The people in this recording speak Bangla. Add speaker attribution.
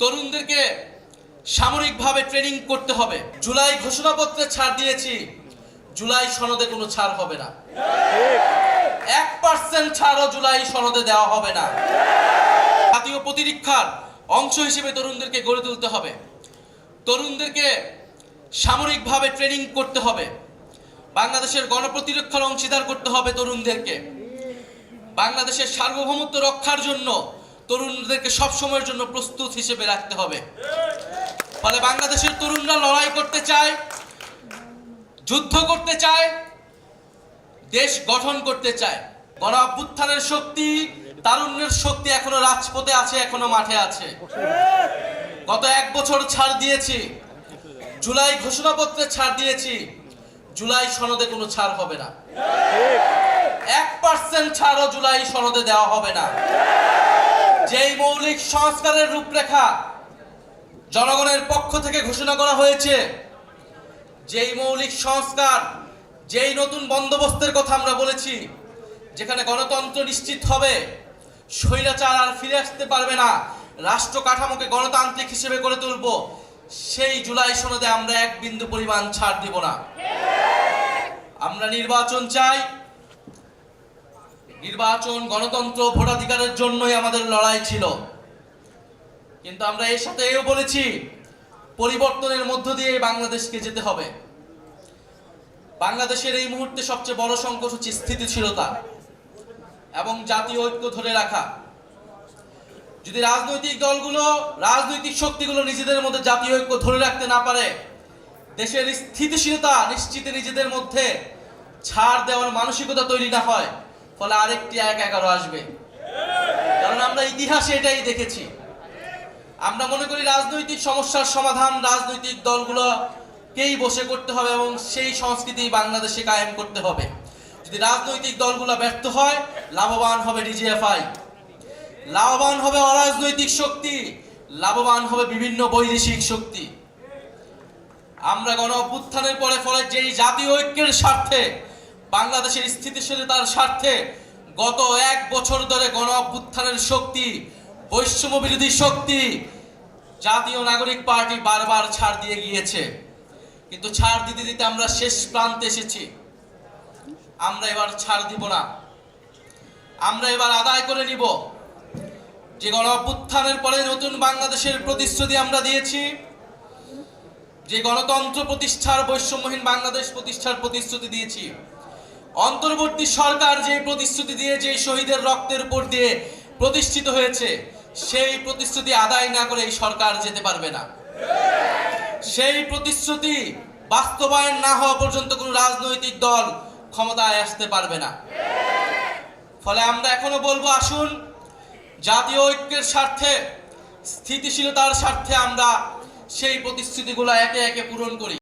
Speaker 1: তরুণদেরকে সামরিকভাবে ট্রেনিং করতে হবে। জুলাই ঘোষণাপত্রে ছাড় দিয়েছি। জুলাই সনদে কোনো ছাড় হবে না। এক পার্সেন্ট ছাড়ও জুলাই সনদে দেওয়া হবে না। জাতীয় প্রতিরক্ষার অংশ হিসেবে তরুণদেরকে গড়ে তুলতে হবে। তরুণদেরকে সামরিকভাবে ট্রেনিং করতে হবে। বাংলাদেশের গণপ্রতিরক্ষার অংশীদার করতে হবে তরুণদেরকে। বাংলাদেশের সার্বভৌমত্ব রক্ষার জন্য তরুণদেরকে সব সময়ের জন্য প্রস্তুত হিসেবে রাখতে হবে। ফলে বাংলাদেশের তরুণরা লড়াই করতে চায়, যুদ্ধ করতে চায়, দেশ গঠন করতে চায়। গণ অভ্যুত্থানের শক্তি, তারুণ্যের শক্তি এখনও রাজপথে আছে, এখনও মাঠে আছে। গত এক বছর ছাড় দিয়েছি। জুলাই ঘোষণাপত্রে ছাড় দিয়েছি। জুলাই সনদে কোনো ছাড় হবে না। এক পার্সেন্ট ছাড়ও জুলাই সনদে দেওয়া হবে না। যেই মৌলিক সংস্কারের রূপরেখা জনগণের পক্ষ থেকে ঘোষণা করা হয়েছে যেই মৌলিক সংস্কার যেই নতুন বন্দোবস্তের কথা আমরা বলেছি যেখানে গণতন্ত্র নিশ্চিত হবে স্বৈরাচার আর ফিরে আসতে পারবে না রাষ্ট্র কাঠামোকে গণতান্ত্রিক হিসেবে গড়ে তুলব সেই জুলাই সনদে আমরা এক বিন্দু পরিমাণ ছাড় দিব না। আমরা নির্বাচন চাই নির্বাচন গণতন্ত্র ভোটাধিকারের জন্যই আমাদের লড়াই ছিল। কিন্তু আমরা এর সাথে এও বলেছি, পরিবর্তনের মধ্য দিয়ে বাংলাদেশকে যেতে হবে। বাংলাদেশের এই মুহূর্তে সবচেয়ে বড় সংকট হচ্ছে স্থিতিশীলতা এবং জাতীয় ঐক্য ধরে রাখা। যদি রাজনৈতিক দলগুলো, রাজনৈতিক শক্তিগুলো নিজেদের মধ্যে জাতীয় ঐক্য ধরে রাখতে না পারে, দেশের স্থিতিশীলতা নিশ্চিত নিজেদের মধ্যে ছাড় দেওয়ার মানসিকতা তৈরি না হয়। ফলে আরেকটি এক এগারো আসবে। কারণ আমরা ইতিহাসে এটাই দেখেছি। আমরা মনে করি রাজনৈতিক সমস্যার সমাধান রাজনৈতিক দলগুলোকেই বসে করতে হবে এবং সেই সংস্কৃতি বাংলাদেশে কায়েম করতে হবে। যদি রাজনৈতিক দলগুলো ব্যর্থ হয়, লাভবান হবে ডিজিএফআই। লাভবান হবে অরাজনৈতিক শক্তি, লাভবান হবে বিভিন্ন বৈদেশিক শক্তি। আমরা গণ অভ্যুত্থানের পরে ফলে যেই জাতীয় ঐক্যের স্বার্থে বাংলাদেশের স্থিতিশীলতার স্বার্থে গত এক বছর ধরে গণ অভ্যুত্থানের শক্তি বৈষম্য বিরোধী শক্তি জাতীয় নাগরিক পার্টি বারবার ছাড় দিয়ে গিয়েছে। কিন্তু ছাড় দিতে দিতে আমরা শেষ প্রান্তে এসেছি। আমরা এবার ছাড় দিব না। আমরা এবার আদায় করে নিব। যে গণ অভ্যুত্থানের পরে নতুন বাংলাদেশের প্রতিশ্রুতি আমরা দিয়েছি, যে গণতন্ত্র প্রতিষ্ঠার, বৈষম্যহীন বাংলাদেশ প্রতিষ্ঠার প্রতিশ্রুতি দিয়েছি। অন্তর্বর্তী সরকার যে প্রতিশ্রুতি দিয়ে, যে শহীদের রক্তের উপর দিয়ে প্রতিষ্ঠিত হয়েছে, সেই প্রতিশ্রুতি আদায় না করে এই সরকার যেতে পারবে না। সেই প্রতিশ্রুতি বাস্তবায়ন না হওয়া পর্যন্ত কোনো রাজনৈতিক দল ক্ষমতায় আসতে পারবে না। ফলে আমরা এখনও বলব, আসুন, জাতীয় ঐক্যের স্বার্থে, স্থিতিশীলতার স্বার্থে আমরা সেই প্রতিশ্রুতিগুলো একে একে পূরণ করি।